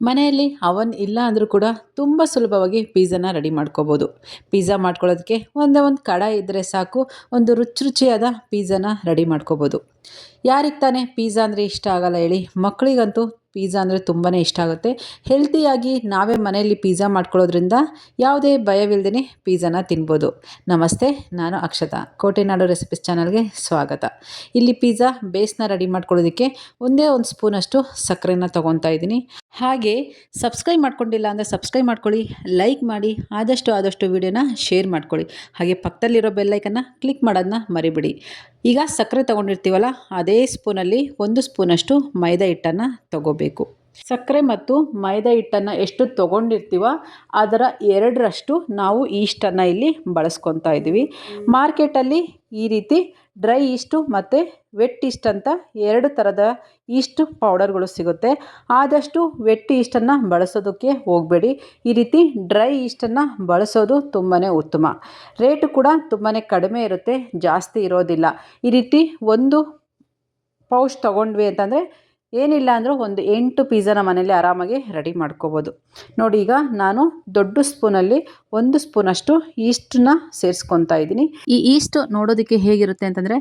ಮನೆಯಲ್ಲಿ ಅವನ್ ಇಲ್ಲ ಅಂದರೂ ಕೂಡ ತುಂಬ ಸುಲಭವಾಗಿ ಪಿಜ್ಜಾನ ರೆಡಿ ಮಾಡ್ಕೋಬೋದು. ಪಿಜ್ಜಾ ಮಾಡ್ಕೊಳ್ಳೋದಕ್ಕೆ ಒಂದೇ ಒಂದು ಕಡಾಯಿ ಇದ್ದರೆ ಸಾಕು, ಒಂದು ರುಚಿ ರುಚಿಯಾದ ಪಿಜ್ಜಾನ ರೆಡಿ ಮಾಡ್ಕೋಬೋದು. ಯಾರಿಗೆ ತಾನೇ ಪಿಜ್ಜಾ ಅಂದರೆ ಇಷ್ಟ ಆಗಲ್ಲ ಹೇಳಿ ಮಕ್ಕಳಿಗಂತೂ ಪಿಜ್ಜಾ ಅಂದರೆ ತುಂಬಾ ಇಷ್ಟ ಆಗುತ್ತೆ. ಹೆಲ್ತಿಯಾಗಿ ನಾವೇ ಮನೆಯಲ್ಲಿ ಪಿಜ್ಜಾ ಮಾಡ್ಕೊಳ್ಳೋದ್ರಿಂದ ಯಾವುದೇ ಭಯವಿಲ್ಲದೇ ಪಿಜ್ಜಾನ ತಿನ್ಬೋದು. ನಮಸ್ತೆ, ನಾನು ಅಕ್ಷತಾ. ಕೋಟೆನಾಡು ರೆಸಿಪೀಸ್ ಚಾನಲ್ಗೆ ಸ್ವಾಗತ. ಇಲ್ಲಿ ಪಿಜ್ಜಾ ಬೇಸ್ನ ರೆಡಿ ಮಾಡ್ಕೊಳ್ಳೋದಕ್ಕೆ ಒಂದೇ ಒಂದು ಸ್ಪೂನಷ್ಟು ಸಕ್ಕರೆನ ತೊಗೊತಾ ಇದ್ದೀನಿ. ಹಾಗೆ ಸಬ್ಸ್ಕ್ರೈಬ್ ಮಾಡ್ಕೊಂಡಿಲ್ಲ ಅಂದರೆ ಸಬ್ಸ್ಕ್ರೈಬ್ ಮಾಡ್ಕೊಳ್ಳಿ ಲೈಕ್ ಮಾಡಿ, ಆದಷ್ಟು ಆದಷ್ಟು ವಿಡಿಯೋನ ಶೇರ್ ಮಾಡ್ಕೊಳ್ಳಿ. ಹಾಗೆ ಪಕ್ಕದಲ್ಲಿರೋ ಬೆಲ್ಲೈಕನ್ನು ಕ್ಲಿಕ್ ಮಾಡೋದನ್ನ ಮರಿಬಿಡಿ. ಈಗ ಸಕ್ಕರೆ ತೊಗೊಂಡಿರ್ತೀವಲ್ಲ, ಅದೇ ಸ್ಪೂನಲ್ಲಿ ಒಂದು ಸ್ಪೂನಷ್ಟು ಮೈದಾ ಹಿಟ್ಟನ್ನು ತೊಗೋಬೇಕು. ಸಕ್ಕರೆ ಮತ್ತು ಮೈದಾ ಹಿಟ್ಟನ್ನು ಎಷ್ಟು ತೊಗೊಂಡಿರ್ತೀವೋ ಅದರ ಎರಡರಷ್ಟು ನಾವು ಈಸ್ಟನ್ನು ಇಲ್ಲಿ ಬಳಸ್ಕೊತಾ ಇದ್ದೀವಿ. ಮಾರ್ಕೆಟಲ್ಲಿ ಈ ರೀತಿ ಡ್ರೈ ಈಸ್ಟು ಮತ್ತು ವೆಟ್ ಈಸ್ಟ್ ಅಂತ ಎರಡು ಥರದ ಈಸ್ಟ್ ಪೌಡರ್ಗಳು ಸಿಗುತ್ತೆ. ಆದಷ್ಟು ವೆಟ್ ಈಸ್ಟನ್ನು ಬಳಸೋದಕ್ಕೆ ಹೋಗಬೇಡಿ. ಈ ರೀತಿ ಡ್ರೈ ಈಸ್ಟನ್ನು ಬಳಸೋದು ತುಂಬಾ ಉತ್ತಮ. ರೇಟು ಕೂಡ ತುಂಬಾ ಕಡಿಮೆ ಇರುತ್ತೆ, ಜಾಸ್ತಿ ಇರೋದಿಲ್ಲ. ಈ ರೀತಿ ಒಂದು ಪೌಚ್ ತೊಗೊಂಡ್ವಿ ಅಂತಂದರೆ ಏನಿಲ್ಲ ಅಂದರೂ ಒಂದು ಎಂಟು ಪಿಝಾನ ಮನೇಲಿ ಆರಾಮಾಗಿ ರೆಡಿ ಮಾಡ್ಕೋಬೋದು. ನೋಡಿ ಈಗ ನಾನು ದೊಡ್ಡ ಸ್ಪೂನಲ್ಲಿ ಒಂದು ಸ್ಪೂನಷ್ಟು ಈಸ್ಟನ್ನ ಸೇರಿಸ್ಕೊತಾ ಇದ್ದೀನಿ. ಈ ಈಸ್ಟ್ ನೋಡೋದಕ್ಕೆ ಹೇಗಿರುತ್ತೆ ಅಂತಂದರೆ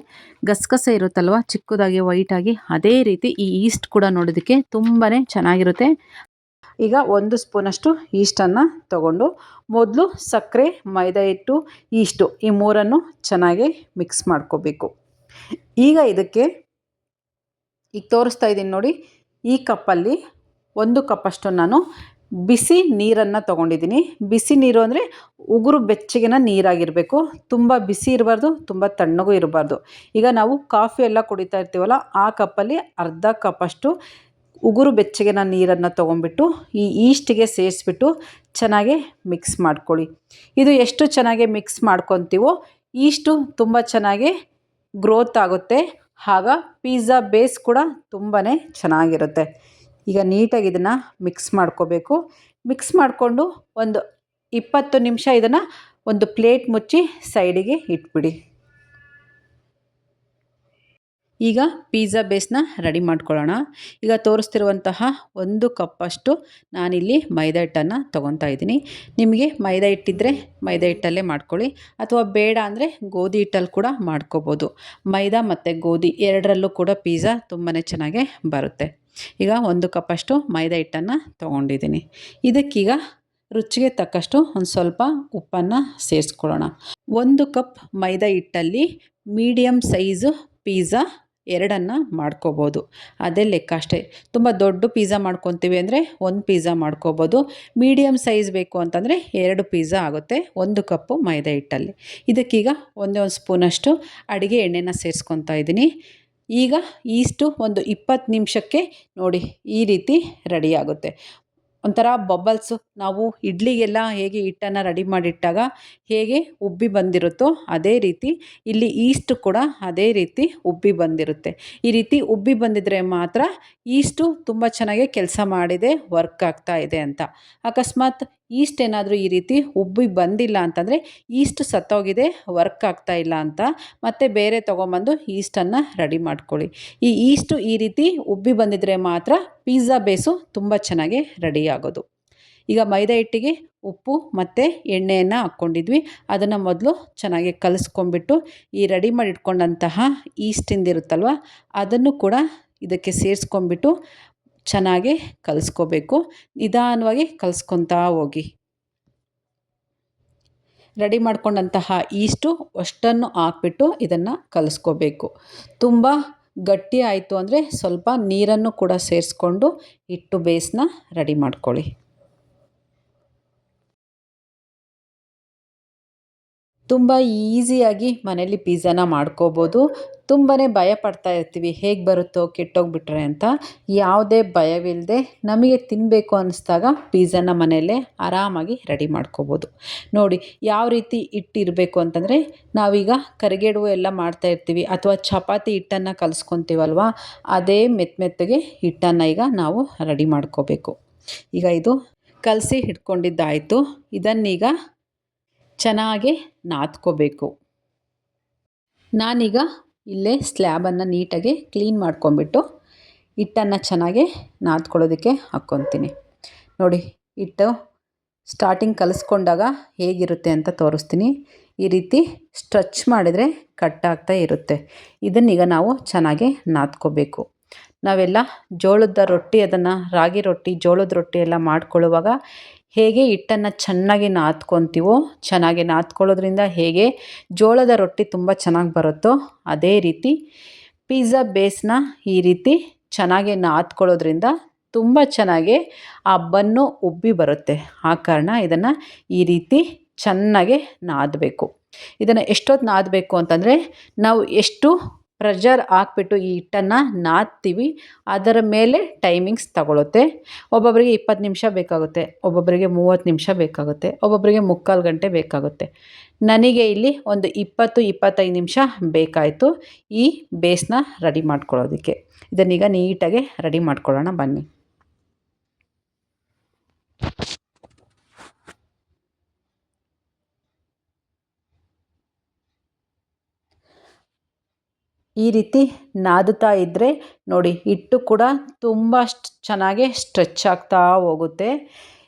ಗಸಗಸೆ ಇರುತ್ತಲ್ವ, ಚಿಕ್ಕದಾಗಿ ವೈಟಾಗಿ, ಅದೇ ರೀತಿ ಈ ಈಸ್ಟ್ ಕೂಡ ನೋಡೋದಕ್ಕೆ ತುಂಬಾ ಚೆನ್ನಾಗಿರುತ್ತೆ. ಈಗ ಒಂದು ಸ್ಪೂನಷ್ಟು ಈಸ್ಟನ್ನು ತಗೊಂಡು ಮೊದಲು ಸಕ್ಕರೆ, ಮೈದಾ ಹಿಟ್ಟು, ಈಸ್ಟು ಈ ಮೂರನ್ನು ಚೆನ್ನಾಗಿ ಮಿಕ್ಸ್ ಮಾಡ್ಕೋಬೇಕು. ಈಗ ಇದಕ್ಕೆ ಈಗ ತೋರಿಸ್ತಾ ಇದ್ದೀನಿ ನೋಡಿ. ಈ ಕಪ್ಪಲ್ಲಿ ಒಂದು ಕಪ್ಪಷ್ಟು ನಾನು ಬಿಸಿ ನೀರನ್ನು ತೊಗೊಂಡಿದ್ದೀನಿ. ಬಿಸಿ ನೀರು ಅಂದರೆ ಉಗುರು ಬೆಚ್ಚಗಿನ ನೀರಾಗಿರಬೇಕು. ತುಂಬ ಬಿಸಿ ಇರಬಾರ್ದು, ತುಂಬ ತಣ್ಣಗೂ ಇರಬಾರ್ದು. ಈಗ ನಾವು ಕಾಫಿ ಎಲ್ಲ ಕುಡಿತಾ ಇರ್ತೀವಲ್ಲ, ಆ ಕಪ್ಪಲ್ಲಿ ಅರ್ಧ ಕಪ್ಪಷ್ಟು ಉಗುರು ಬೆಚ್ಚಗಿನ ನೀರನ್ನು ತೊಗೊಂಡ್ಬಿಟ್ಟು ಈ ಈಸ್ಟಿಗೆ ಸೇರಿಸ್ಬಿಟ್ಟು ಚೆನ್ನಾಗಿ ಮಿಕ್ಸ್ ಮಾಡ್ಕೊಳ್ಳಿ. ಇದು ಎಷ್ಟು ಚೆನ್ನಾಗಿ ಮಿಕ್ಸ್ ಮಾಡ್ಕೊತೀವೋ ಈಸ್ಟು ತುಂಬ ಚೆನ್ನಾಗಿ ಗ್ರೋತ್ ಆಗುತ್ತೆ. ಆಗ ಪಿಜ್ಜಾ ಬೇಸ್ ಕೂಡ ತುಂಬಾ ಚೆನ್ನಾಗಿರುತ್ತೆ. ಈಗ ನೀಟಾಗಿ ಇದನ್ನು ಮಿಕ್ಸ್ ಮಾಡ್ಕೋಬೇಕು. ಮಿಕ್ಸ್ ಮಾಡಿಕೊಂಡು ಒಂದು ಇಪ್ಪತ್ತು ನಿಮಿಷ ಇದನ್ನು ಒಂದು ಪ್ಲೇಟ್ ಮುಚ್ಚಿ ಸೈಡಿಗೆ ಇಟ್ಬಿಡಿ. ಈಗ ಪಿಝಾ ಬೇಸ್ನ ರೆಡಿ ಮಾಡ್ಕೊಳ್ಳೋಣ. ಈಗ ತೋರಿಸ್ತಿರುವಂತಹ ಒಂದು ಕಪ್ಪಷ್ಟು ನಾನಿಲ್ಲಿ ಮೈದಾ ಹಿಟ್ಟನ್ನು ತೊಗೊತಾ ಇದ್ದೀನಿ. ನಿಮಗೆ ಮೈದಾ ಹಿಟ್ಟಿದ್ರೆ ಮೈದಾ ಹಿಟ್ಟಲ್ಲೇ ಮಾಡ್ಕೊಳ್ಳಿ. ಅಥವಾ ಬೇಡ ಅಂದರೆ ಗೋಧಿ ಹಿಟ್ಟಲ್ಲಿ ಕೂಡ ಮಾಡ್ಕೋಬೋದು. ಮೈದಾ ಮತ್ತು ಗೋಧಿ ಎರಡರಲ್ಲೂ ಕೂಡ ಪಿಝಾ ತುಂಬಾ ಚೆನ್ನಾಗೆ ಬರುತ್ತೆ. ಈಗ ಒಂದು ಕಪ್ಪಷ್ಟು ಮೈದಾ ಹಿಟ್ಟನ್ನು ತೊಗೊಂಡಿದ್ದೀನಿ. ಇದಕ್ಕೀಗ ರುಚಿಗೆ ತಕ್ಕಷ್ಟು ಒಂದು ಸ್ವಲ್ಪ ಉಪ್ಪನ್ನು ಸೇರಿಸ್ಕೊಳ್ಳೋಣ. ಒಂದು ಕಪ್ ಮೈದಾ ಹಿಟ್ಟಲ್ಲಿ ಮೀಡಿಯಮ್ ಸೈಜು ಪಿಝಾ ಎರಡನ್ನು ಮಾಡ್ಕೋಬೋದು. ಅದೇ ಲೆಕ್ಕ ಅಷ್ಟೇ. ತುಂಬ ದೊಡ್ಡ ಪಿಜ್ಜಾ ಮಾಡ್ಕೊತೀವಿ ಅಂದರೆ ಒಂದು ಪಿಜ್ಜಾ ಮಾಡ್ಕೋಬೋದು. ಮೀಡಿಯಮ್ ಸೈಜ್ ಬೇಕು ಅಂತಂದರೆ ಎರಡು ಪಿಜ್ಜಾ ಆಗುತ್ತೆ. ಒಂದು ಕಪ್ಪು ಮೈದಾ ಹಿಟ್ಟಲ್ಲಿ. ಇದಕ್ಕೀಗ ಒಂದೇ ಒಂದು ಸ್ಪೂನಷ್ಟು ಅಡುಗೆ ಎಣ್ಣೆನ ಸೇರಿಸ್ಕೊತಾ ಇದ್ದೀನಿ. ಈಗ ಈಸ್ಟು ಒಂದು ಇಪ್ಪತ್ತು ನಿಮಿಷಕ್ಕೆ ನೋಡಿ ಈ ರೀತಿ ರೆಡಿ ಆಗುತ್ತೆ. ಒಂಥರ ಬಬಲ್ಸು. ನಾವು ಇಡ್ಲಿಗೆಲ್ಲ ಹೇಗೆ ಹಿಟ್ಟನ್ನು ರೆಡಿ ಮಾಡಿಟ್ಟಾಗ ಹೇಗೆ ಉಬ್ಬಿ ಬಂದಿರುತ್ತೋ ಅದೇ ರೀತಿ ಇಲ್ಲಿ ಈಸ್ಟ್ ಕೂಡ ಅದೇ ರೀತಿ ಉಬ್ಬಿ ಬಂದಿರುತ್ತೆ. ಈ ರೀತಿ ಉಬ್ಬಿ ಬಂದಿದ್ರೆ ಮಾತ್ರ ಈಸ್ಟು ತುಂಬ ಚೆನ್ನಾಗಿ ಕೆಲಸ ಮಾಡಿದೆ, ವರ್ಕ್ ಆಗ್ತಾ ಇದೆ ಅಂತ. ಅಕಸ್ಮಾತ್ ಈಸ್ಟ್ ಏನಾದರೂ ಈ ರೀತಿ ಉಬ್ಬಿ ಬಂದಿಲ್ಲ ಅಂತಂದರೆ ಈಸ್ಟ್ ಸತ್ತೋಗಿದೆ, ವರ್ಕ್ ಆಗ್ತಾ ಇಲ್ಲ ಅಂತ. ಮತ್ತೆ ಬೇರೆ ತೊಗೊಂಬಂದು ಈಸ್ಟನ್ನು ರೆಡಿ ಮಾಡ್ಕೊಳ್ಳಿ. ಈ ಈಸ್ಟು ಈ ರೀತಿ ಉಬ್ಬಿ ಬಂದಿದ್ರೆ ಮಾತ್ರ ಪಿಜ್ಜಾ ಬೇಸು ತುಂಬ ಚೆನ್ನಾಗಿ ರೆಡಿ ಆಗೋದು. ಈಗ ಮೈದಾ ಹಿಟ್ಟಿಗೆ ಉಪ್ಪು ಮತ್ತು ಎಣ್ಣೆಯನ್ನು ಹಾಕ್ಕೊಂಡಿದ್ವಿ. ಅದನ್ನು ಮೊದಲು ಚೆನ್ನಾಗಿ ಕಲಿಸ್ಕೊಂಬಿಟ್ಟು ಈ ರೆಡಿ ಮಾಡಿ ಇಟ್ಕೊಂಡಂತಹ ಈಸ್ಟಿಂದಿರುತ್ತಲ್ವ, ಅದನ್ನು ಕೂಡ ಇದಕ್ಕೆ ಸೇರಿಸ್ಕೊಂಬಿಟ್ಟು ಚೆನ್ನಾಗಿ ಕಲಿಸ್ಕೋಬೇಕು. ನಿಧಾನವಾಗಿ ಕಲಿಸ್ಕೊತಾ ಹೋಗಿ. ರೆಡಿ ಮಾಡ್ಕೊಂಡಂತಹ ಈಸ್ಟು ಅಷ್ಟನ್ನು ಹಾಕ್ಬಿಟ್ಟು ಇದನ್ನು ಕಲಿಸ್ಕೋಬೇಕು. ತುಂಬ ಗಟ್ಟಿ ಆಯಿತು ಅಂದರೆ ಸ್ವಲ್ಪ ನೀರನ್ನು ಕೂಡ ಸೇರಿಸ್ಕೊಂಡು ಹಿಟ್ಟು ಬೇಸ್ನ ರೆಡಿ ಮಾಡ್ಕೊಳ್ಳಿ. ತುಂಬ ಈಸಿಯಾಗಿ ಮನೇಲಿ ಪಿಝಾನ ಮಾಡ್ಕೋಬೋದು. ತುಂಬಾ ಭಯ ಪಡ್ತಾ ಇರ್ತೀವಿ, ಹೇಗೆ ಬರುತ್ತೋ ಕೆಟ್ಟೋಗಿಬಿಟ್ರೆ ಅಂತ. ಯಾವುದೇ ಭಯವಿಲ್ಲದೆ ನಮಗೆ ತಿನ್ನಬೇಕು ಅನ್ನಿಸ್ದಾಗ ಪಿಝಾನ ಮನೆಯಲ್ಲೇ ಆರಾಮಾಗಿ ರೆಡಿ ಮಾಡ್ಕೋಬೋದು. ನೋಡಿ, ಯಾವ ರೀತಿ ಹಿಟ್ಟಿರಬೇಕು ಅಂತಂದರೆ, ನಾವೀಗ ಕರಿಗೇಡು ಎಲ್ಲ ಮಾಡ್ತಾ ಇರ್ತೀವಿ, ಅಥವಾ ಚಪಾತಿ ಹಿಟ್ಟನ್ನು ಕಲಿಸ್ಕೊತೀವಲ್ವ, ಅದೇ ಮೆತ್ತ ಮೆತ್ತಗೆ ಹಿಟ್ಟನ್ನು ಈಗ ನಾವು ರೆಡಿ ಮಾಡ್ಕೋಬೇಕು. ಈಗ ಇದು ಕಲಸಿ ಹಿಡ್ಕೊಂಡಿದ್ದಾಯಿತು. ಇದನ್ನೀಗ ಚೆನ್ನಾಗಿ ನಾದ್ಕೋಬೇಕು. ನಾನೀಗ ಇಲ್ಲೇ ಸ್ಲ್ಯಾಬನ್ನು ನೀಟಾಗಿ ಕ್ಲೀನ್ ಮಾಡ್ಕೊಂಬಿಟ್ಟು ಹಿಟ್ಟನ್ನು ಚೆನ್ನಾಗಿ ನಾದ್ಕೊಳ್ಳೋದಕ್ಕೆ ಹಾಕ್ಕೊತೀನಿ. ನೋಡಿ, ಹಿಟ್ಟು ಸ್ಟಾರ್ಟಿಂಗ್ ಕಲಿಸ್ಕೊಂಡಾಗ ಹೇಗಿರುತ್ತೆ ಅಂತ ತೋರಿಸ್ತೀನಿ. ಈ ರೀತಿ ಸ್ಟ್ರೆಚ್ ಮಾಡಿದರೆ ಕಟ್ಟಾಗ್ತಾ ಇರುತ್ತೆ. ಇದನ್ನೀಗ ನಾವು ಚೆನ್ನಾಗಿ ನಾದ್ಕೋಬೇಕು. ನಾವೆಲ್ಲ ಜೋಳದ ರೊಟ್ಟಿ, ಅದನ್ನು ರಾಗಿ ರೊಟ್ಟಿ, ಜೋಳದ ರೊಟ್ಟಿ ಎಲ್ಲ ಮಾಡ್ಕೊಳ್ಳುವಾಗ ಹೇಗೆ ಹಿಟ್ಟನ್ನು ಚೆನ್ನಾಗಿ ನಾದ್ಕೊತೀವೋ, ಚೆನ್ನಾಗಿ ನಾದ್ಕೊಳ್ಳೋದ್ರಿಂದ ಹೇಗೆ ಜೋಳದ ರೊಟ್ಟಿ ತುಂಬ ಚೆನ್ನಾಗಿ ಬರುತ್ತೋ ಅದೇ ರೀತಿ ಪಿಜ್ಜಾ ಬೇಸ್ನ ಈ ರೀತಿ ಚೆನ್ನಾಗಿ ನಾದ್ಕೊಳ್ಳೋದ್ರಿಂದ ತುಂಬ ಚೆನ್ನಾಗಿ ಆ ಬನ್ನು ಉಬ್ಬಿ ಬರುತ್ತೆ. ಆ ಕಾರಣ ಇದನ್ನು ಈ ರೀತಿ ಚೆನ್ನಾಗಿ ನಾದಬೇಕು. ಇದನ್ನು ಎಷ್ಟೊತ್ತು ನಾದಬೇಕು ಅಂತಂದರೆ ನಾವು ಎಷ್ಟು ಪ್ರೆಷರ್ ಹಾಕ್ಬಿಟ್ಟು ಈ ಹಿಟ್ಟನ್ನು ನಾದ್ತೀವಿ. ಅದರ ಮೇಲೆ ಟೈಮಿಂಗ್ಸ್ ತಗೊಳುತ್ತೆ. ಒಬ್ಬೊಬ್ಬರಿಗೆ ಇಪ್ಪತ್ತು ನಿಮಿಷ ಬೇಕಾಗುತ್ತೆ. ಒಬ್ಬೊಬ್ಬರಿಗೆ ಮೂವತ್ತು ನಿಮಿಷ ಬೇಕಾಗುತ್ತೆ. ಒಬ್ಬೊಬ್ಬರಿಗೆ ಮುಕ್ಕಾಲು ಗಂಟೆ ಬೇಕಾಗುತ್ತೆ. ನನಗೆ ಇಲ್ಲಿ ಒಂದು ಇಪ್ಪತ್ತು, ಇಪ್ಪತ್ತೈದು ನಿಮಿಷ ಬೇಕಾಯಿತು ಈ ಬೇಸ್ನ ರೆಡಿ ಮಾಡ್ಕೊಳ್ಳೋದಕ್ಕೆ. ಇದನ್ನೀಗ ನೀಟಾಗಿ ರೆಡಿ ಮಾಡ್ಕೊಳ್ಳೋಣ ಬನ್ನಿ. ಈ ರೀತಿ ನಾದುತ್ತಾ ಇದ್ದರೆ ನೋಡಿ, ಹಿಟ್ಟು ಕೂಡ ತುಂಬ ಚೆನ್ನಾಗಿ ಸ್ಟ್ರೆಚ್ ಆಗ್ತಾ ಹೋಗುತ್ತೆ.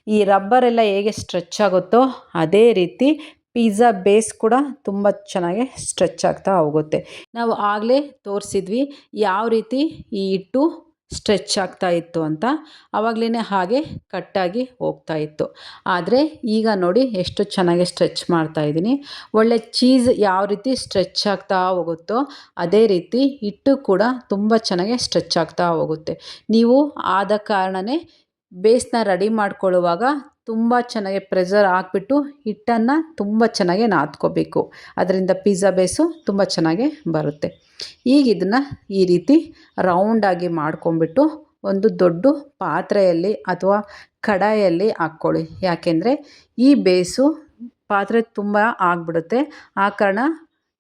ಈ ರಬ್ಬರೆಲ್ಲ ಹೇಗೆ ಸ್ಟ್ರೆಚ್ ಆಗುತ್ತೋ ಅದೇ ರೀತಿ ಪಿಜ್ಜಾ ಬೇಸ್ ಕೂಡ ತುಂಬ ಚೆನ್ನಾಗಿ ಸ್ಟ್ರೆಚ್ ಆಗ್ತಾ ಹೋಗುತ್ತೆ. ನಾವು ಆಗಲೇ ತೋರಿಸಿದ್ವಿ ಯಾವ ರೀತಿ ಈ ಹಿಟ್ಟು ಸ್ಟ್ರೆಚ್ ಆಗ್ತಾ ಇತ್ತು ಅಂತ ಆವಾಗಲೇ ಹಾಗೆ ಕಟ್ಟಾಗಿ ಹೋಗ್ತಾ ಇತ್ತು. ಆದರೆ ಈಗ ನೋಡಿ ಎಷ್ಟು ಚೆನ್ನಾಗಿ ಸ್ಟ್ರೆಚ್ ಮಾಡ್ತಾ ಇದ್ದೀನಿ. ಒಳ್ಳೆ ಚೀಸ್ ಯಾವ ರೀತಿ ಸ್ಟ್ರೆಚ್ ಆಗ್ತಾ ಹೋಗುತ್ತೋ ಅದೇ ರೀತಿ ಹಿಟ್ಟು ಕೂಡ ತುಂಬ ಚೆನ್ನಾಗಿ ಸ್ಟ್ರೆಚ್ ಆಗ್ತಾ ಹೋಗುತ್ತೆ. ನೀವು ಆದ ಕಾರಣವೇ ಬೇಸ್ನ ರೆಡಿ ಮಾಡ್ಕೊಳ್ಳುವಾಗ ತುಂಬ ಚೆನ್ನಾಗಿ ಪ್ರೆಸರ್ ಹಾಕ್ಬಿಟ್ಟು ಹಿಟ್ಟನ್ನು ತುಂಬ ಚೆನ್ನಾಗಿ ನಾದ್ಕೋಬೇಕು. ಅದರಿಂದ ಪಿಜ್ಜಾ ಬೇಸು ತುಂಬ ಚೆನ್ನಾಗಿ ಬರುತ್ತೆ. ಈಗ ಇದನ್ನು ಈ ರೀತಿ ರೌಂಡಾಗಿ ಮಾಡ್ಕೊಂಬಿಟ್ಟು ಒಂದು ದೊಡ್ಡ ಪಾತ್ರೆಯಲ್ಲಿ ಅಥವಾ ಕಡಾಯಲ್ಲಿ ಹಾಕ್ಕೊಳ್ಳಿ. ಯಾಕೆಂದರೆ ಈ ಬೇಸು ಪಾತ್ರೆ ತುಂಬ ಆಗಿಬಿಡುತ್ತೆ. ಆ ಕಾರಣ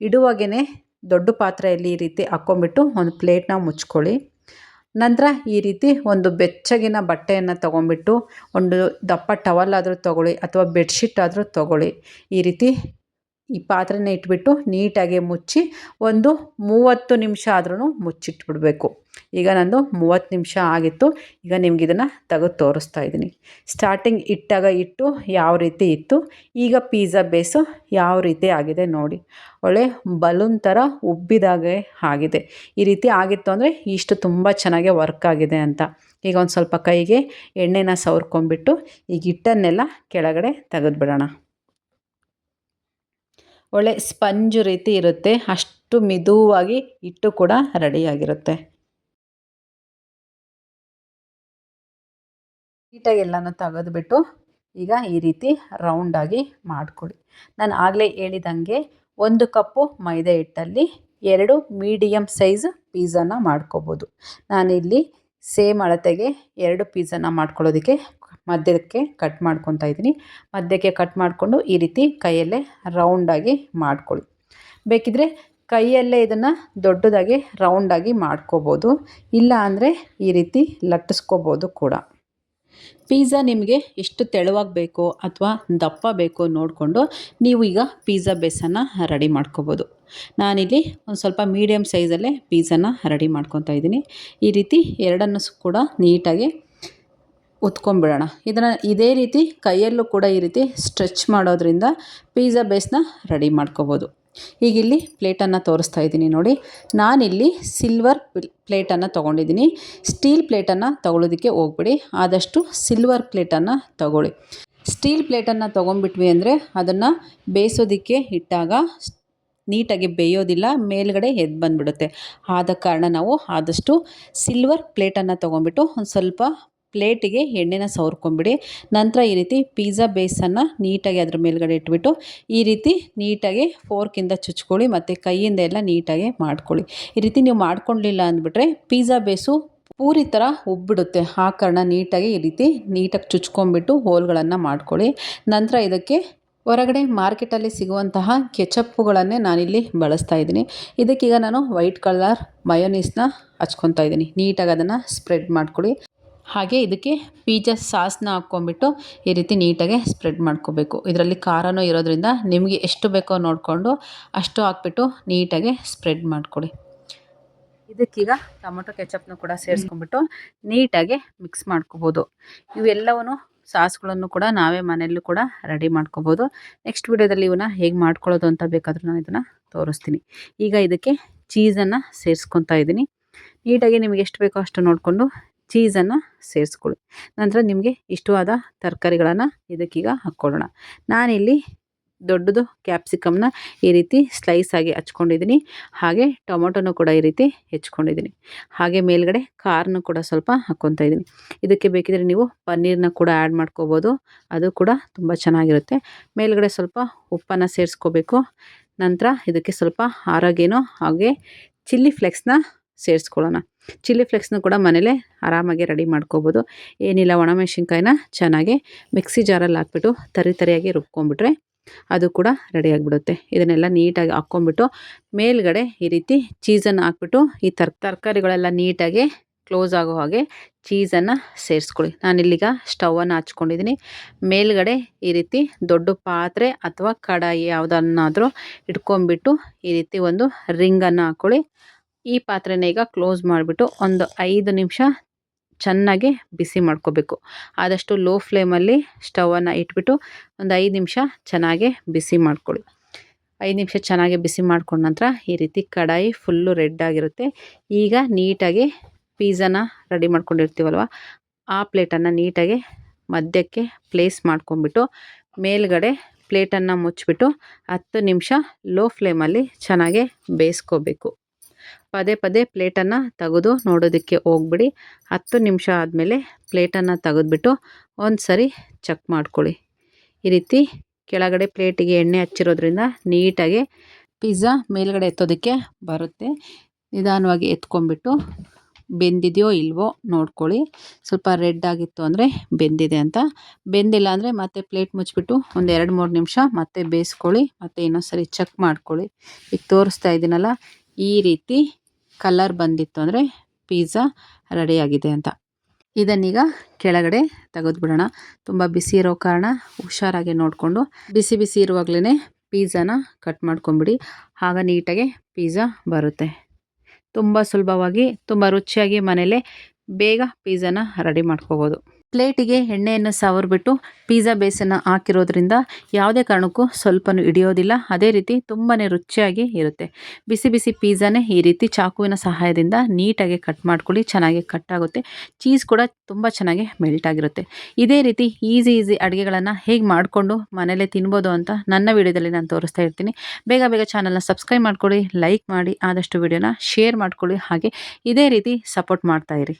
ಇಡುವಾಗೇ ದೊಡ್ಡ ಪಾತ್ರೆಯಲ್ಲಿ ಈ ರೀತಿ ಹಾಕ್ಕೊಂಬಿಟ್ಟು ಒಂದು ಪ್ಲೇಟ್ನ ಮುಚ್ಕೊಳ್ಳಿ. ನಂತರ ಈ ರೀತಿ ಒಂದು ಬೆಚ್ಚಗಿನ ಬಟ್ಟೆಯನ್ನು ತೊಗೊಂಬಿಟ್ಟು ಒಂದು ದಪ್ಪ ಟವಲ್ ಆದರೂ ತೊಗೊಳ್ಳಿ ಅಥವಾ ಬೆಡ್ಶೀಟ್ ಆದರೂ ತೊಗೊಳ್ಳಿ. ಈ ರೀತಿ ಈ ಪಾತ್ರೆನ ಇಟ್ಬಿಟ್ಟು ನೀಟಾಗಿ ಮುಚ್ಚಿ ಒಂದು ಮೂವತ್ತು ನಿಮಿಷ ಆದ್ರೂ ಮುಚ್ಚಿಟ್ಬಿಡಬೇಕು. ಈಗ ನಂದು ಮೂವತ್ತು ನಿಮಿಷ ಆಗಿತ್ತು. ಈಗ ನಿಮ್ಗೆ ಇದನ್ನು ತೆಗೆದು ತೋರಿಸ್ತಾ ಇದ್ದೀನಿ. ಸ್ಟಾರ್ಟಿಂಗ್ ಇಟ್ಟಾಗ ಇಟ್ಟು ಯಾವ ರೀತಿ ಇತ್ತು, ಈಗ ಪೀಝಾ ಬೇಸು ಯಾವ ರೀತಿ ಆಗಿದೆ ನೋಡಿ. ಒಳ್ಳೆ ಬಲೂನ್ ಥರ ಉಬ್ಬಿದಾಗೆ ಆಗಿದೆ. ಈ ರೀತಿ ಆಗಿತ್ತು ಅಂದರೆ ಇಷ್ಟು ತುಂಬ ಚೆನ್ನಾಗಿ ವರ್ಕ್ ಆಗಿದೆ ಅಂತ. ಈಗ ಒಂದು ಸ್ವಲ್ಪ ಕೈಗೆ ಎಣ್ಣೆನ ಸವರ್ಕೊಂಬಿಟ್ಟು ಈಗ ಹಿಟ್ಟನ್ನೆಲ್ಲ ಕೆಳಗಡೆ ತೆಗೆದ್ಬಿಡೋಣ. ಒಳ್ಳೆ ಸ್ಪಂಜ್ ರೀತಿ ಇರುತ್ತೆ. ಅಷ್ಟು ಮಿದುವಾಗಿ ಹಿಟ್ಟು ಕೂಡ ರೆಡಿಯಾಗಿರುತ್ತೆ. ನೀಟಾಗಿ ಎಲ್ಲನೂ ತೆಗೆದುಬಿಟ್ಟು ಈಗ ಈ ರೀತಿ ರೌಂಡಾಗಿ ಮಾಡಿಕೊಡಿ. ನಾನು ಆಗಲೇ ಹೇಳಿದಂಗೆ ಒಂದು ಕಪ್ಪು ಮೈದಾ ಹಿಟ್ಟಲ್ಲಿ ಎರಡು ಮೀಡಿಯಮ್ ಸೈಜ್ ಪೀಝಾನ ಮಾಡ್ಕೋಬೋದು. ನಾನಿಲ್ಲಿ ಸೇಮ್ ಅಳತೆಗೆ ಎರಡು ಪೀಝಾನ ಮಾಡ್ಕೊಳ್ಳೋದಕ್ಕೆ ಮಧ್ಯಕ್ಕೆ ಕಟ್ ಮಾಡ್ಕೊತಾ ಇದ್ದೀನಿ. ಮಧ್ಯಕ್ಕೆ ಕಟ್ ಮಾಡಿಕೊಂಡು ಈ ರೀತಿ ಕೈಯಲ್ಲೇ ರೌಂಡಾಗಿ ಮಾಡ್ಕೊಳ್ಳಿ. ಬೇಕಿದ್ರೆ ಕೈಯಲ್ಲೇ ಇದನ್ನು ದೊಡ್ಡದಾಗಿ ರೌಂಡಾಗಿ ಮಾಡ್ಕೋಬೋದು. ಇಲ್ಲ ಅಂದರೆ ಈ ರೀತಿ ಲಟ್ಟಿಸ್ಕೋಬೋದು ಕೂಡ. ಪಿಜ್ಜಾ ನಿಮಗೆ ಎಷ್ಟು ತೆಳುವಾಗಿ ಬೇಕೋ ಅಥವಾ ದಪ್ಪ ಬೇಕೋ ನೋಡಿಕೊಂಡು ನೀವು ಈಗ ಪಿಜ್ಜಾ ಬೇಸನ್ನು ರೆಡಿ ಮಾಡ್ಕೋಬೋದು. ನಾನಿಲ್ಲಿ ಒಂದು ಸ್ವಲ್ಪ ಮೀಡಿಯಮ್ ಸೈಜಲ್ಲೇ ಪಿಜ್ಜಾನ ರೆಡಿ ಮಾಡ್ಕೊತಾ ಇದ್ದೀನಿ. ಈ ರೀತಿ ಎರಡನ್ನೂ ಕೂಡ ನೀಟಾಗಿ ಉತ್ಕೊಂಡ್ಬಿಡೋಣ. ಇದನ್ನು ಇದೇ ರೀತಿ ಕೈಯಲ್ಲೂ ಕೂಡ ಈ ರೀತಿ ಸ್ಟ್ರೆಚ್ ಮಾಡೋದ್ರಿಂದ ಪಿಜ್ಜಾ ಬೇಸ್ನ ರೆಡಿ ಮಾಡ್ಕೋಬೋದು. ಈಗಿಲ್ಲಿ ಪ್ಲೇಟನ್ನು ತೋರಿಸ್ತಾ ಇದ್ದೀನಿ ನೋಡಿ. ನಾನಿಲ್ಲಿ ಸಿಲ್ವರ್ ಪ್ಲೇಟನ್ನು ತೊಗೊಂಡಿದ್ದೀನಿ. ಸ್ಟೀಲ್ ಪ್ಲೇಟನ್ನು ತೊಗೊಳೋದಕ್ಕೆ ಹೋಗ್ಬಿಡಿ. ಆದಷ್ಟು ಸಿಲ್ವರ್ ಪ್ಲೇಟನ್ನು ತಗೊಳ್ಳಿ. ಸ್ಟೀಲ್ ಪ್ಲೇಟನ್ನು ತೊಗೊಂಡ್ಬಿಟ್ವಿ ಅಂದರೆ ಅದನ್ನು ಬೇಯಿಸೋದಕ್ಕೆ ಇಟ್ಟಾಗ ನೀಟಾಗಿ ಬೇಯೋದಿಲ್ಲ, ಮೇಲ್ಗಡೆ ಎದ್ದು ಬಂದುಬಿಡುತ್ತೆ. ಆದ ಕಾರಣ ನಾವು ಆದಷ್ಟು ಸಿಲ್ವರ್ ಪ್ಲೇಟನ್ನು ತೊಗೊಂಡ್ಬಿಟ್ಟು ಒಂದು ಸ್ವಲ್ಪ ಪ್ಲೇಟಿಗೆ ಎಣ್ಣೆನ ಸವರ್ಕೊಂಬಿಡಿ. ನಂತರ ಈ ರೀತಿ ಪಿಜ್ಜಾ ಬೇಸನ್ನು ನೀಟಾಗಿ ಅದ್ರ ಮೇಲ್ಗಡೆ ಇಟ್ಬಿಟ್ಟು, ಈ ರೀತಿ ನೀಟಾಗಿ ಫೋರ್ಕಿಂದ ಚುಚ್ಕೊಳ್ಳಿ ಮತ್ತು ಕೈಯಿಂದ ಎಲ್ಲ ನೀಟಾಗಿ ಮಾಡ್ಕೊಳ್ಳಿ. ಈ ರೀತಿ ನೀವು ಮಾಡ್ಕೊಳ್ಳಿಲ್ಲ ಅಂದ್ಬಿಟ್ರೆ ಪಿಜ್ಜಾ ಬೇಸು ಪೂರಿ ಥರ ಉಬ್ಬಿಡುತ್ತೆ. ಆ ಕಾರಣ ನೀಟಾಗಿ ಈ ರೀತಿ ನೀಟಾಗಿ ಚುಚ್ಕೊಂಬಿಟ್ಟು ಹೋಲ್ಗಳನ್ನು ಮಾಡ್ಕೊಳ್ಳಿ. ನಂತರ ಇದಕ್ಕೆ ಹೊರಗಡೆ ಮಾರ್ಕೆಟಲ್ಲಿ ಸಿಗುವಂತಹ ಕೆಚಪ್ಪುಗಳನ್ನೇ ನಾನಿಲ್ಲಿ ಬಳಸ್ತಾ ಇದ್ದೀನಿ. ಇದಕ್ಕೀಗ ನಾನು ವೈಟ್ ಕಲರ್ ಮಯೋನೀಸ್ನ ಹಚ್ಕೊತಾ ಇದ್ದೀನಿ. ನೀಟಾಗಿ ಅದನ್ನು ಸ್ಪ್ರೆಡ್ ಮಾಡ್ಕೊಳ್ಳಿ. ಹಾಗೆ ಇದಕ್ಕೆ ಪಿಜ್ಜಾ ಸಾಸ್ನ ಹಾಕ್ಕೊಂಬಿಟ್ಟು ಈ ರೀತಿ ನೀಟಾಗಿ ಸ್ಪ್ರೆಡ್ ಮಾಡ್ಕೋಬೇಕು. ಇದರಲ್ಲಿ ಖಾರನೂ ಇರೋದ್ರಿಂದ ನಿಮಗೆ ಎಷ್ಟು ಬೇಕೋ ನೋಡಿಕೊಂಡು ಅಷ್ಟು ಹಾಕ್ಬಿಟ್ಟು ನೀಟಾಗಿ ಸ್ಪ್ರೆಡ್ ಮಾಡಿಕೊಡಿ. ಇದಕ್ಕೀಗ ಟೊಮೊಟೊ ಕೆಚಪ್ನು ಕೂಡ ಸೇರಿಸ್ಕೊಂಬಿಟ್ಟು ನೀಟಾಗಿ ಮಿಕ್ಸ್ ಮಾಡ್ಕೋಬೋದು. ಇವೆಲ್ಲವನ್ನು ಸಾಸ್ಗಳನ್ನು ಕೂಡ ನಾವೇ ಮನೆಯಲ್ಲೂ ಕೂಡ ರೆಡಿ ಮಾಡ್ಕೋಬೋದು. ನೆಕ್ಸ್ಟ್ ವಿಡಿಯೋದಲ್ಲಿ ಇವನ್ನ ಹೇಗೆ ಮಾಡ್ಕೊಳ್ಳೋದು ಅಂತ ಬೇಕಾದರೂ ನಾನು ಇದನ್ನು ತೋರಿಸ್ತೀನಿ. ಈಗ ಇದಕ್ಕೆ ಚೀಸನ್ನು ಸೇರಿಸ್ಕೊತಾ ಇದ್ದೀನಿ. ನೀಟಾಗಿ ನಿಮಗೆ ಎಷ್ಟು ಬೇಕೋ ಅಷ್ಟು ನೋಡಿಕೊಂಡು ಚೀಸನ್ನು ಸೇರಿಸ್ಕೊಳ್ಳಿ. ನಂತರ ನಿಮಗೆ ಇಷ್ಟವಾದ ತರಕಾರಿಗಳನ್ನು ಇದಕ್ಕೀಗ ಹಾಕ್ಕೊಳ್ಳೋಣ. ನಾನಿಲ್ಲಿ ದೊಡ್ಡದು ಕ್ಯಾಪ್ಸಿಕಮ್ನ ಈ ರೀತಿ ಸ್ಲೈಸ್ ಆಗಿ ಹಚ್ಕೊಂಡಿದ್ದೀನಿ ಹಾಗೆ ಟೊಮೊಟೊನೂ ಕೂಡ ಈ ರೀತಿ ಹೆಚ್ಕೊಂಡಿದ್ದೀನಿ ಹಾಗೆ ಮೇಲ್ಗಡೆ ಕಾರ್ನು ಕೂಡ ಸ್ವಲ್ಪ ಹಾಕ್ಕೊತಾ ಇದ್ದೀನಿ ಇದಕ್ಕೆ ಬೇಕಿದ್ರೆ ನೀವು ಪನ್ನೀರನ್ನ ಕೂಡ ಆ್ಯಡ್ ಮಾಡ್ಕೋಬೋದು. ಅದು ಕೂಡ ತುಂಬ ಚೆನ್ನಾಗಿರುತ್ತೆ. ಮೇಲ್ಗಡೆ ಸ್ವಲ್ಪ ಉಪ್ಪನ್ನು ಸೇರಿಸ್ಕೋಬೇಕು. ನಂತರ ಇದಕ್ಕೆ ಸ್ವಲ್ಪ ಆರೋಗ್ಯನೋ ಹಾಗೆ ಚಿಲ್ಲಿ ಫ್ಲೆಕ್ಸ್ನ ಸೇರಿಸ್ಕೊಳ್ಳೋಣ. ಚಿಲ್ಲಿ ಫ್ಲೆಕ್ಸ್ನ ಕೂಡ ಮನೇಲೇ ಆರಾಮಾಗಿ ರೆಡಿ ಮಾಡ್ಕೋಬೋದು. ಏನಿಲ್ಲ ಒಣಮೆಣಸಿನ್ಕಾಯಿನ ಚೆನ್ನಾಗಿ ಮಿಕ್ಸಿ ಜಾರಲ್ಲಿ ಹಾಕ್ಬಿಟ್ಟು ತರಿ ತರಿಯಾಗಿ ರುಬ್ಕೊಂಡ್ಬಿಟ್ರೆ ಅದು ಕೂಡ ರೆಡಿ ಆಗಿಬಿಡುತ್ತೆ. ಇದನ್ನೆಲ್ಲ ನೀಟಾಗಿ ಹಾಕ್ಕೊಂಬಿಟ್ಟು ಮೇಲ್ಗಡೆ ಈ ರೀತಿ ಚೀಸನ್ನು ಹಾಕ್ಬಿಟ್ಟು ಈ ತರ್, ತರಕಾರಿಗಳೆಲ್ಲ ನೀಟಾಗಿ ಕ್ಲೋಸ್ ಆಗೋ ಹಾಗೆ ಚೀಸನ್ನು ಸೇರಿಸ್ಕೊಳ್ಳಿ. ನಾನಿಲ್ಲಿಗ ಸ್ಟವನ್ನು ಹಚ್ಕೊಂಡಿದ್ದೀನಿ. ಮೇಲ್ಗಡೆ ಈ ರೀತಿ ದೊಡ್ಡ ಪಾತ್ರೆ ಅಥವಾ ಕಡಾಯಿ ಯಾವುದನ್ನಾದರೂ ಇಟ್ಕೊಂಬಿಟ್ಟು ಈ ರೀತಿ ಒಂದು ರಿಂಗನ್ನು ಹಾಕ್ಕೊಳ್ಳಿ ಈ ಪಾತ್ರೆನ ಈಗ ಕ್ಲೋಸ್ ಮಾಡಿಬಿಟ್ಟು ಒಂದು ಐದು ನಿಮಿಷ ಚೆನ್ನಾಗಿ ಬಿಸಿ ಮಾಡ್ಕೋಬೇಕು. ಆದಷ್ಟು ಲೋ ಫ್ಲೇಮಲ್ಲಿ ಸ್ಟವನ್ನು ಇಟ್ಬಿಟ್ಟು ಒಂದು ಐದು ನಿಮಿಷ ಚೆನ್ನಾಗಿ ಬಿಸಿ ಮಾಡ್ಕೊಳ್ಳಿ ಐದು ನಿಮಿಷ ಚೆನ್ನಾಗಿ ಬಿಸಿ ಮಾಡ್ಕೊಂಡ ನಂತರ ಈ ರೀತಿ ಕಡಾಯಿ ಫುಲ್ಲು ರೆಡ್ ಆಗಿರುತ್ತೆ. ಈಗ ನೀಟಾಗಿ ಪೀಝಾನ ರೆಡಿ ಮಾಡ್ಕೊಂಡಿರ್ತೀವಲ್ವ? ಆ ಪ್ಲೇಟನ್ನು ನೀಟಾಗಿ ಮಧ್ಯಕ್ಕೆ ಪ್ಲೇಸ್ ಮಾಡ್ಕೊಂಬಿಟ್ಟು ಮೇಲ್ಗಡೆ ಪ್ಲೇಟನ್ನು ಮುಚ್ಚಿಬಿಟ್ಟು ಹತ್ತು ನಿಮಿಷ ಲೋ ಫ್ಲೇಮಲ್ಲಿ ಚೆನ್ನಾಗೆ ಬೇಯಿಸ್ಕೋಬೇಕು. ಪದೇ ಪದೇ ಪ್ಲೇಟನ್ನು ತೆಗೆದು ನೋಡೋದಕ್ಕೆ ಹೋಗ್ಬಿಡಿ. ಹತ್ತು ನಿಮಿಷ ಆದಮೇಲೆ ಪ್ಲೇಟನ್ನು ತೆಗೆದ್ಬಿಟ್ಟು ಒಂದು ಸರಿ ಚೆಕ್ ಮಾಡ್ಕೊಳ್ಳಿ. ಈ ರೀತಿ ಕೆಳಗಡೆ ಪ್ಲೇಟಿಗೆ ಎಣ್ಣೆ ಹಚ್ಚಿರೋದ್ರಿಂದ ನೀಟಾಗಿ ಪಿಜ್ಜಾ ಮೇಲ್ಗಡೆ ಎತ್ತೋದಕ್ಕೆ ಬರುತ್ತೆ. ನಿಧಾನವಾಗಿ ಎತ್ಕೊಂಡ್ಬಿಟ್ಟು ಬೆಂದಿದೆಯೋ ಇಲ್ವೋ ನೋಡ್ಕೊಳ್ಳಿ. ಸ್ವಲ್ಪ ರೆಡ್ ಆಗಿತ್ತು ಅಂದರೆ ಬೆಂದಿದೆ ಅಂತ. ಬೆಂದಿಲ್ಲ ಅಂದರೆ ಮತ್ತೆ ಪ್ಲೇಟ್ ಮುಚ್ಚಿಬಿಟ್ಟು ಒಂದು ಎರಡು ಮೂರು ನಿಮಿಷ ಮತ್ತೆ ಬೇಯಿಸ್ಕೊಳ್ಳಿ. ಮತ್ತು ಇನ್ನೊಂದು ಸರಿ ಚೆಕ್ ಮಾಡ್ಕೊಳ್ಳಿ. ಈಗ ತೋರಿಸ್ತಾ ಇದ್ದೀನಲ್ಲ ಈ ರೀತಿ ಕಲರ್ ಬಂದಿತ್ತು ಅಂದರೆ ಪಿಜ್ಜಾ ರೆಡಿಯಾಗಿದೆ ಅಂತ. ಇದನ್ನೀಗ ಕೆಳಗಡೆ ತೆಗೆದುಬಿಡೋಣ. ತುಂಬ ಬಿಸಿ ಇರೋ ಕಾರಣ ಹುಷಾರಾಗಿ ನೋಡಿಕೊಂಡು ಬಿಸಿ ಬಿಸಿ ಇರುವಾಗಲೇ ಪಿಜ್ಜಾನ ಕಟ್ ಮಾಡ್ಕೊಂಬಿಡಿ. ಆಗ ನೀಟಾಗಿ ಪಿಜ್ಜಾ ಬರುತ್ತೆ. ತುಂಬ ಸುಲಭವಾಗಿ, ತುಂಬ ರುಚಿಯಾಗಿ ಮನೇಲೆ ಬೇಗ ಪಿಜ್ಜಾನ ರೆಡಿ ಮಾಡ್ಕೋಬೋದು. ಪ್ಲೇಟಿಗೆ ಎಣ್ಣೆಯನ್ನು ಸವರ್ಬಿಟ್ಟು ಪಿಜ್ಜಾ ಬೇಸನ್ನು ಹಾಕಿರೋದ್ರಿಂದ ಯಾವುದೇ ಕಾರಣಕ್ಕೂ ಸ್ವಲ್ಪನೂ ಹಿಡಿಯೋದಿಲ್ಲ. ಅದೇ ರೀತಿ ತುಂಬಾ ರುಚಿಯಾಗಿ ಇರುತ್ತೆ. ಬಿಸಿ ಬಿಸಿ ಪಿಜ್ಜಾನೇ ಈ ರೀತಿ ಚಾಕುವಿನ ಸಹಾಯದಿಂದ ನೀಟಾಗಿ ಕಟ್ ಮಾಡ್ಕೊಳ್ಳಿ, ಚೆನ್ನಾಗಿ ಕಟ್ ಆಗುತ್ತೆ. ಚೀಸ್ ಕೂಡ ತುಂಬ ಚೆನ್ನಾಗಿ ಮೆಲ್ಟ್ ಆಗಿರುತ್ತೆ. ಇದೇ ರೀತಿ ಈಸಿ ಈಸಿ ಅಡುಗೆಗಳನ್ನು ಹೇಗೆ ಮಾಡಿಕೊಂಡು ಮನೆಯಲ್ಲೇ ತಿನ್ಬೋದು ಅಂತ ನನ್ನ ವಿಡಿಯೋದಲ್ಲಿ ನಾನು ತೋರಿಸ್ತಾ ಇರ್ತೀನಿ. ಬೇಗ ಬೇಗ ಚಾನಲ್ನ ಸಬ್ಸ್ಕ್ರೈಬ್ ಮಾಡ್ಕೊಳ್ಳಿ, ಲೈಕ್ ಮಾಡಿ, ಆದಷ್ಟು ವಿಡಿಯೋನ ಶೇರ್ ಮಾಡ್ಕೊಳ್ಳಿ. ಹಾಗೆ ಇದೇ ರೀತಿ ಸಪೋರ್ಟ್ ಮಾಡ್ತಾಯಿರಿ